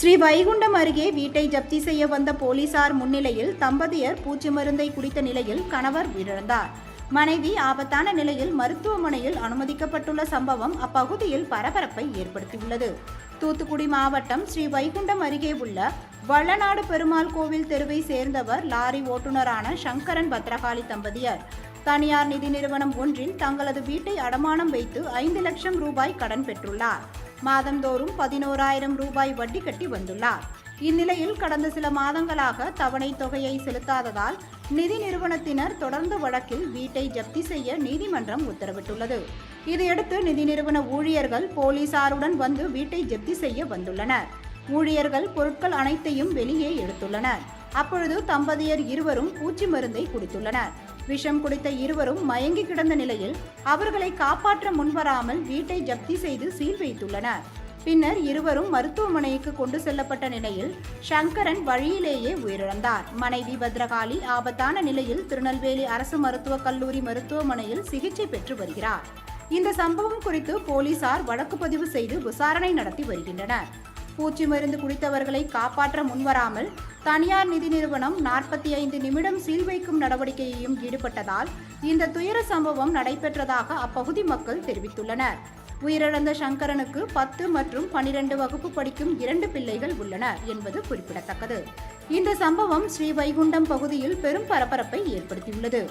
ஸ்ரீ வைகுண்டம் அருகே வீட்டை ஜப்தி செய்ய வந்த போலீசார் முன்னிலையில் தம்பதியர் பூச்சி மருந்தை குடித்த நிலையில் கணவர் உயிரிழந்தார். மனைவி ஆபத்தான நிலையில் மருத்துவமனையில் அனுமதிக்கப்பட்டுள்ள சம்பவம் அப்பகுதியில் பரபரப்பை ஏற்படுத்தியுள்ளது. தூத்துக்குடி மாவட்டம் ஸ்ரீ வைகுண்டம் அருகே உள்ள வள்ளநாடு பெருமாள் கோவில் தெருவை சேர்ந்தவர் லாரி ஓட்டுநரான சங்கரன் பத்ரகாளி தம்பதியர். தனியார் நிதி நிறுவனம் ஒன்றில் தங்களது வீட்டை அடமானம் வைத்து ஐந்து லட்சம் ரூபாய் கடன் பெற்றுள்ளார். மாதந்தோறும் பதினோராயிரம் ரூபாய் வட்டி கட்டி வந்துள்ளார். இந்நிலையில் கடந்த சில மாதங்களாக தவணை தொகையை செலுத்தாததால் நிதி நிறுவனத்தினர் தொடர்ந்த வழக்கில் வீட்டை ஜப்தி செய்ய நீதிமன்றம் உத்தரவிட்டுள்ளது. இதையடுத்து நிதி நிறுவன ஊழியர்கள் போலீசாருடன் வந்து வீட்டை ஜப்தி செய்ய வந்துள்ளனர். ஊழியர்கள் பொருட்கள் அனைத்தையும் வெளியே எடுத்துள்ளனர். அப்பொழுது தம்பதியர் இருவரும் பூச்சி மருந்தை குடித்துள்ளனர். விஷம் குடித்த இருவரும் மயங்கி கிடந்த நிலையில் அவர்களை காப்பாற்ற முன்வராமல் வீட்டை ஜப்தி செய்து சீல் வைத்துள்ளனர். பின்னர் இருவரும் மருத்துவமனைக்கு கொண்டு செல்லப்பட்ட நிலையில் சங்கரன் வழியிலேயே உயிரிழந்தார். மனைவி பத்ரகாளி ஆபத்தான நிலையில் திருநெல்வேலி அரசு மருத்துவக் கல்லூரி மருத்துவமனையில் சிகிச்சை பெற்று வருகிறார். இந்த சம்பவம் குறித்து போலீசார் வழக்கு பதிவு செய்து விசாரணை நடத்தி வருகின்றனர். பூச்சி மருந்து குடித்தவர்களை காப்பாற்ற முன்வராமல் தனியார் நிதி நிறுவனம் நாற்பத்தி ஐந்து நிமிடம் சீல் வைக்கும் நடவடிக்கையையும் ஈடுபட்டதால் இந்த துயர சம்பவம் நடைபெற்றதாக அப்பகுதி மக்கள் தெரிவித்துள்ளனர். உயிரிழந்த சங்கரனுக்கு பத்து மற்றும் பனிரெண்டு வகுப்பு படிக்கும் இரண்டு பிள்ளைகள் உள்ளனர் என்பது குறிப்பிடத்தக்கது. இந்த சம்பவம் ஸ்ரீ வைகுண்டம் பகுதியில் பெரும் பரபரப்பை ஏற்படுத்தியுள்ளது.